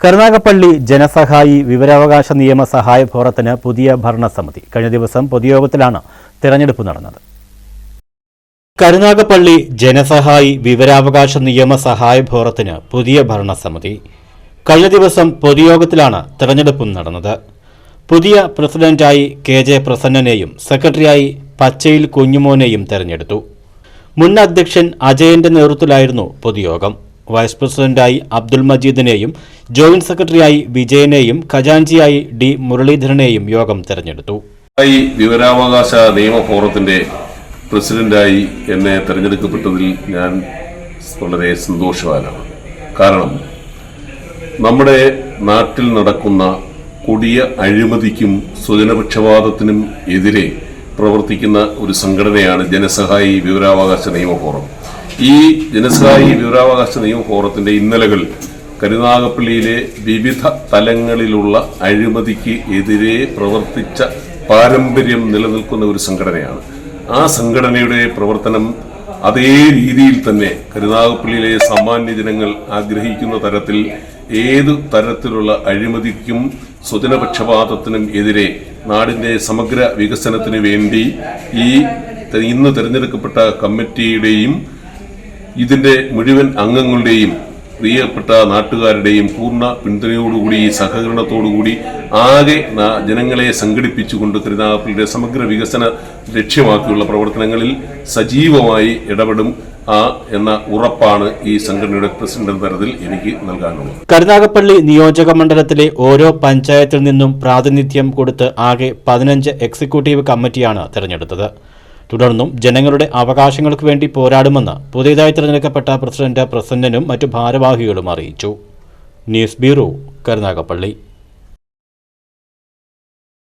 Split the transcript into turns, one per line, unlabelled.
കരുനാഗപ്പള്ളി ജനസഹായി വിവരാവകാശ നിയമ സഹായ ഫോറത്തിന് പുതിയ ഭരണസമിതി. കഴിഞ്ഞ ദിവസം പൊതുയോഗത്തിലാണ് തിരഞ്ഞെടുപ്പ് നടന്നത്. കരുനാഗപ്പള്ളി ജനസഹായി വിവരാവകാശ നിയമ സഹായ ഫോറത്തിന് പുതിയ ഭരണസമിതി. കഴിഞ്ഞ ദിവസം പൊതുയോഗത്തിലാണ് തെരഞ്ഞെടുപ്പും നടന്നത്. പുതിയ പ്രസിഡന്റായി കെ ജെ പ്രസന്നനെയും സെക്രട്ടറിയായി പച്ചയിൽ കുഞ്ഞുമോനെയും തെരഞ്ഞെടുത്തു. മുൻ അധ്യക്ഷൻ അജയന്റെ നേതൃത്വത്തിലായിരുന്നു പൊതുയോഗം. വൈസ് പ്രസിഡന്റായി അബ്ദുൾ മജീദിനെയും ജോയിന്റ് സെക്രട്ടറിയായി വിജയനെയും ഖജാൻജിയായി ഡി മുരളീധരനെയും യോഗം തെരഞ്ഞെടുത്തു.
വിവരാവകാശ നിയമ ഫോറത്തിന്റെ പ്രസിഡന്റായി എന്നെ തെരഞ്ഞെടുക്കപ്പെട്ടതിൽ ഞാൻ വളരെ സന്തോഷവാനാണ്. കാരണം നമ്മുടെ നാട്ടിൽ നടക്കുന്ന കൊടിയ അഴിമതിക്കും സ്വജനപക്ഷപാതത്തിനും എതിരെ പ്രവർത്തിക്കുന്ന ഒരു സംഘടനയാണ് ജനസഹായി വിവരാവകാശ നിയമ ഫോറം ഈ ജനസഹായി വിവരാവകാശ നിയമ ഫോറത്തിന്റെ ഇന്നലകൾ കരുനാഗപ്പള്ളിയിലെ വിവിധ തലങ്ങളിലുള്ള അഴിമതിക്ക് എതിരെ പ്രവർത്തിച്ച പാരമ്പര്യം നിലനിൽക്കുന്ന ഒരു സംഘടനയാണ്. ആ സംഘടനയുടെ പ്രവർത്തനം അതേ രീതിയിൽ തന്നെ കരുനാഗപ്പള്ളിയിലെ സാമാന്യ ജനങ്ങൾ ആഗ്രഹിക്കുന്ന തരത്തിൽ ഏതു തരത്തിലുള്ള അഴിമതിക്കും സ്വജനപക്ഷപാതത്തിനും എതിരെ നാടിന്റെ സമഗ്ര വികസനത്തിന് വേണ്ടി ഈ ഇന്ന് തെരഞ്ഞെടുക്കപ്പെട്ട കമ്മിറ്റിയുടെയും ഇതിന്റെ മുഴുവൻ അംഗങ്ങളുടെയും പ്രിയപ്പെട്ട നാട്ടുകാരുടെയും പൂർണ പിന്തുണയോടുകൂടി സഹകരണത്തോടുകൂടി ആകെ ജനങ്ങളെ സംഘടിപ്പിച്ചുകൊണ്ട് കരുനാഗപ്പള്ളിയുടെ സമഗ്ര വികസന ലക്ഷ്യമാക്കിയുള്ള പ്രവർത്തനങ്ങളിൽ സജീവമായി ഇടപെടും ആ എന്ന ഉറപ്പാണ് ഈ സംഘടനയുടെ പ്രസിഡന്റ് തരത്തിൽ എനിക്ക് നൽകാനുള്ളത്.
കരുനാഗപ്പള്ളി നിയോജക മണ്ഡലത്തിലെ ഓരോ പഞ്ചായത്തിൽ നിന്നും പ്രാതിനിധ്യം കൊടുത്ത് ആകെ പതിനഞ്ച് എക്സിക്യൂട്ടീവ് കമ്മിറ്റിയാണ് തെരഞ്ഞെടുത്തത്. തുടർന്നും ജനങ്ങളുടെ അവകാശങ്ങൾക്ക് വേണ്ടി പോരാടുമെന്ന് പുതിയതായി തിരഞ്ഞെടുക്കപ്പെട്ട പ്രസിഡന്റ് പ്രസന്നനും മറ്റു ഭാരവാഹികളും അറിയിച്ചു. News bureau Karunagappally.